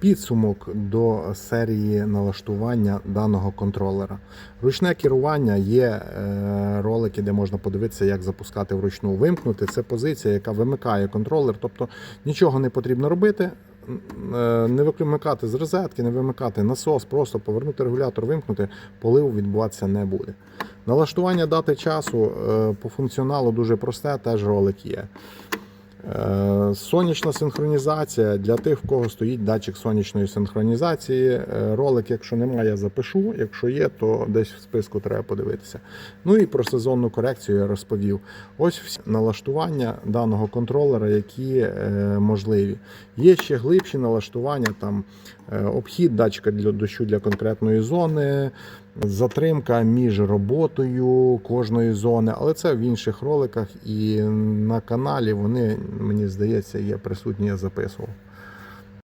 Підсумок до серії налаштування даного контролера. Ручне керування є е, ролики, де можна подивитися, як запускати вручну. Вимкнути це позиція, яка вимикає контролер, тобто нічого не потрібно робити. е, Не вимикати з розетки, не вимикати насос, просто повернути регулятор, вимкнути, поливу відбуватися не буде. Налаштування дати часу е, по функціоналу дуже просте, теж ролик є. Е, Сонячна синхронізація для тих, в кого стоїть датчик сонячної синхронізації. Е, Ролик, якщо немає, я запишу. Якщо є, то десь в списку треба подивитися. Ну і про сезонну корекцію я розповів. Ось всі налаштування даного контролера, які е, можливі. Є ще глибші налаштування, там обхід датчика для дощу для конкретної зони, затримка між роботою кожної зони, але це в інших роликах і на каналі вони, мені здається, є присутні, я записував.